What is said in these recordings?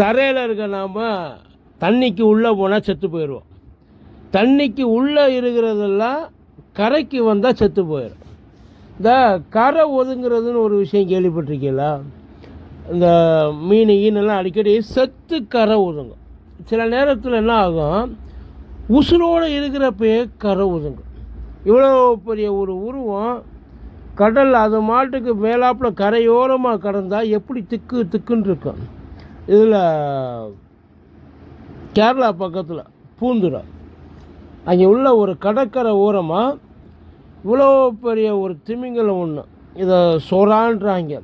தரையில் இருக்க நாம் தண்ணிக்கு உள்ளே போனால் செத்து போயிடுவோம் தண்ணிக்கு உள்ளே இருக்கிறதெல்லாம் கரைக்கு வந்தால் செத்து போயிடும் இந்த கரை ஒதுங்கிறதுன்னு ஒரு விஷயம் கேள்விப்பட்டிருக்கீங்களா? இந்த மீன் ஈனெல்லாம் அடிக்கடி செத்து கரை ஒதுங்கும். சில நேரத்தில் என்ன ஆகும்? உசுரோடு இருக்கிறப்பயே கரை ஒதுங்கும். இவ்வளோ பெரிய ஒரு உருவம் கடல் அது மாட்டுக்கு மேலாப்பில் கரையோரமாக கடந்தால் எப்படி திக்கு திக்குன்னு இருக்கும்? இதில் கேரளா பக்கத்தில் பூந்துரை அங்கே உள்ள ஒரு கடற்கரை ஓரமாக இவ்வளோ பெரிய ஒரு திமிங்கலம் ஒன்று இதை சொரான்றாங்க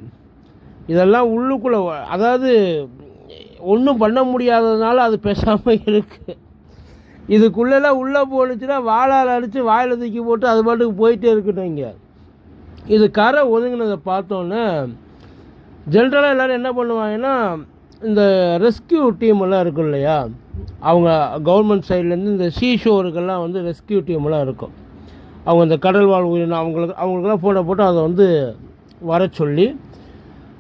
இதெல்லாம் உள்ளுக்குள்ளே அதாவது ஒன்றும் பண்ண முடியாததுனால அது பேசாமல் இருக்குது இதுக்குள்ளெல்லாம் உள்ளே போனுச்சுன்னா வாழால் அடித்து வாயில் தூக்கி போட்டு அது பாட்டுக்கு போயிட்டே இருக்கட்டும் இங்கே இது கரை ஒதுங்கினதை பார்த்தோன்னே ஜென்ரலாக எல்லோரும் என்ன பண்ணுவாங்கன்னா இந்த ரெஸ்கியூ டீமெல்லாம் இருக்கும் இல்லையா? அவங்க கவர்மெண்ட் சைட்லேருந்து இந்த சீஷோருக்கெல்லாம் வந்து ரெஸ்கியூ டீம்லாம் இருக்கும். அவங்க இந்த கடல் வாழ் உயிரினம் அவங்களுக்கு அவங்களுக்குலாம் ஃபோனை போட்டு அதை வந்து வர சொல்லி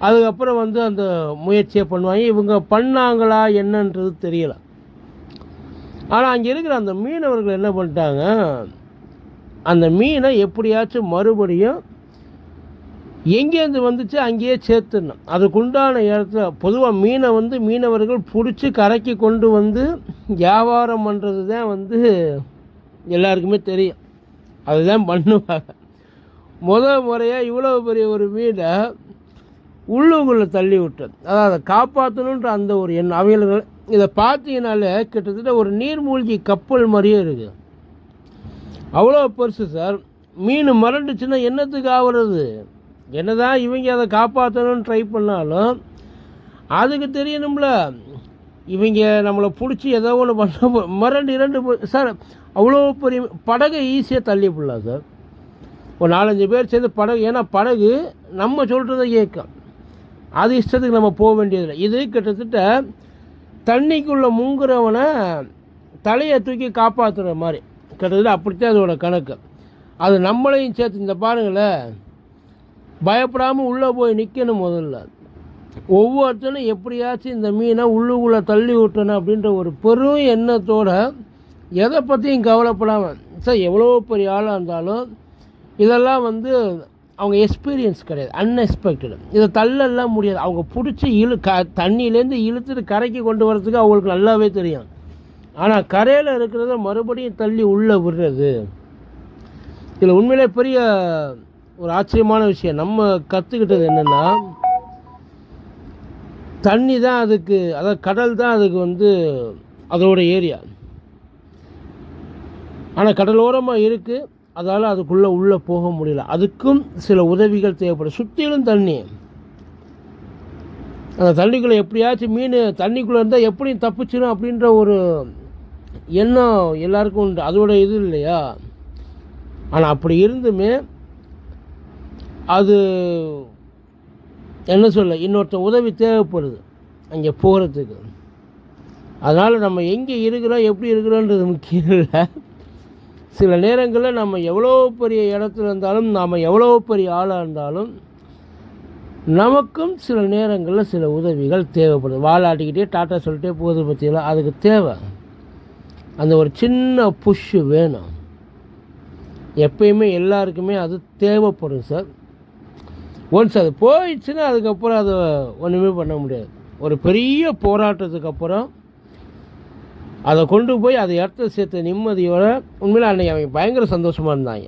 அதுக்கப்புறம் வந்து அந்த முயற்சியை பண்ணுவாங்க. இவங்க பண்ணாங்களா என்னன்றது தெரியல. ஆனால் அங்கே இருக்கிற அந்த மீனவர்கள் என்ன பண்ணிட்டாங்க? அந்த மீனை எப்படியாச்சும் மறுபடியும் எங்கேருந்து வந்துச்சு? அங்கேயே சேர்த்துடணும். அதுக்குண்டான இடத்துல பொதுவாக மீனை வந்து மீனவர்கள் பிடிச்சி கரைக்கு கொண்டு வந்து வியாபாரம் பண்ணுறது தான் வந்து எல்லாருக்குமே தெரியும். அதுதான் பண்ணுவாங்க. முத முறையாக இவ்வளோ பெரிய ஒரு மீனை உள்ளுக்குள்ளே தள்ளி விட்டது. அதாவது அதை காப்பாற்றணுன்ற அந்த ஒரு எண்ணம். அவங்களுக்கு இதை பார்த்தீங்கனாலே கிட்டத்தட்ட ஒரு நீர்மூழ்கி கப்பல் மாதிரியே இருக்குது அவ்வளோ பெருசு சார். மீன் மறண்டுச்சுன்னா என்னத்துக்கு ஆகுறது என்னதான் இவங்க அதை காப்பாற்றணும்னு ட்ரை பண்ணாலும் அதுக்கு தெரியணும்ல. இவங்க நம்மளை பிடிச்சி ஏதோ ஒன்று பண்ண மரண்டு மறண்டு இரண்டு சார் அவ்வளோ பெரிய படகை ஈஸியாக தள்ளி விடலாம் சார் ஒரு நாலஞ்சு பேர் சேர்ந்து படகு ஏன்னா படகு நம்ம சொல்கிறத இயக்கம் அது இஷ்டத்துக்கு நம்ம போக வேண்டியதில்லை. இது கிட்டத்தட்ட தண்ணிக்குள்ளே முங்குறவனை தலையை தூக்கி காப்பாற்றுற மாதிரி. கிட்டத்தட்ட அப்படித்தான் அதோட கணக்கு. அது நம்மளையும் சேர்த்து இந்த பாருங்களேன். பயப்படாமல் உள்ளே போய் நிற்கணும் முதல்ல. ஒவ்வொருத்தனும் எப்படியாச்சும் இந்த மீனை உள்ளுக்குள்ளே தள்ளி விட்டணும் அப்படின்ற ஒரு பெரும் எண்ணத்தோட எதை பற்றியும் கவலைப்படாமல் சார் எவ்வளோ பெரிய ஆளாக இருந்தாலும் இதெல்லாம் வந்து அவங்க எக்ஸ்பீரியன்ஸ் கிடையாது அன்எக்ஸ்பெக்டடு இதை தள்ளலாம் முடியாது. அவங்க பிடிச்சி இழு க தண்ணியிலேருந்து இழுத்துட்டு கரைக்கு கொண்டு வரதுக்கு அவங்களுக்கு நல்லாவே தெரியும். ஆனால் கரையில் இருக்கிறத மறுபடியும் தள்ளி உள்ளே விடுறது. இதில் உண்மையிலே பெரிய ஒரு ஆச்சரியமான விஷயம். நம்ம கற்றுக்கிட்டது என்னென்னா தண்ணி தான் அதுக்கு அதாவது கடல் தான் அதுக்கு வந்து அதோட ஏரியா. ஆனால் கடலோரமாக இருக்குது அதால் அதுக்குள்ளே உள்ளே போக முடியல. அதுக்கும் சில உதவிகள் தேவைப்படும். சுற்றிலும் தண்ணி. அந்த தண்ணிக்குள்ளே எப்படியாச்சும் மீன் தண்ணிக்குள்ளே இருந்தால் எப்படியும் தப்பிச்சிடும் அப்படின்ற ஒரு எண்ணம் எல்லாருக்கும் உண்டு. அதோட இது இல்லையா? ஆனால் அப்படி இருந்துமே அது என்ன சொல்ல இன்னொருத்த உதவி தேவைப்படுது அங்கே போகிறதுக்கு அதனால் நம்ம எங்கே இருக்கிறோம் எப்படி இருக்கிறோன்றது முக்கியம் இல்லை. சில நேரங்களில் நம்ம எவ்வளோ பெரிய இடத்துல இருந்தாலும் நாம் எவ்வளோ பெரிய ஆளாக இருந்தாலும் நமக்கும் சில நேரங்களில் சில உதவிகள் தேவைப்படுது. வாழாட்டிக்கிட்டே டாட்டா சொல்லிட்டே போகுது பற்றியெல்லாம் அதுக்கு தேவை. அந்த ஒரு சின்ன புஷ்ஷு வேணும். எப்பயுமே எல்லாருக்குமே அது தேவைப்படும் சார். ஒன்ஸ் அது போயிடுச்சுன்னா அதுக்கப்புறம் அதை ஒன்றுமே பண்ண முடியாது. ஒரு பெரிய போராட்டத்துக்கு அப்புறம் அதை கொண்டு போய் அதை இடத்த சேர்த்த நிம்மதியோட உண்மையில் அன்றைக்கி அவங்க பயங்கர சந்தோஷமாக இருந்தாங்க.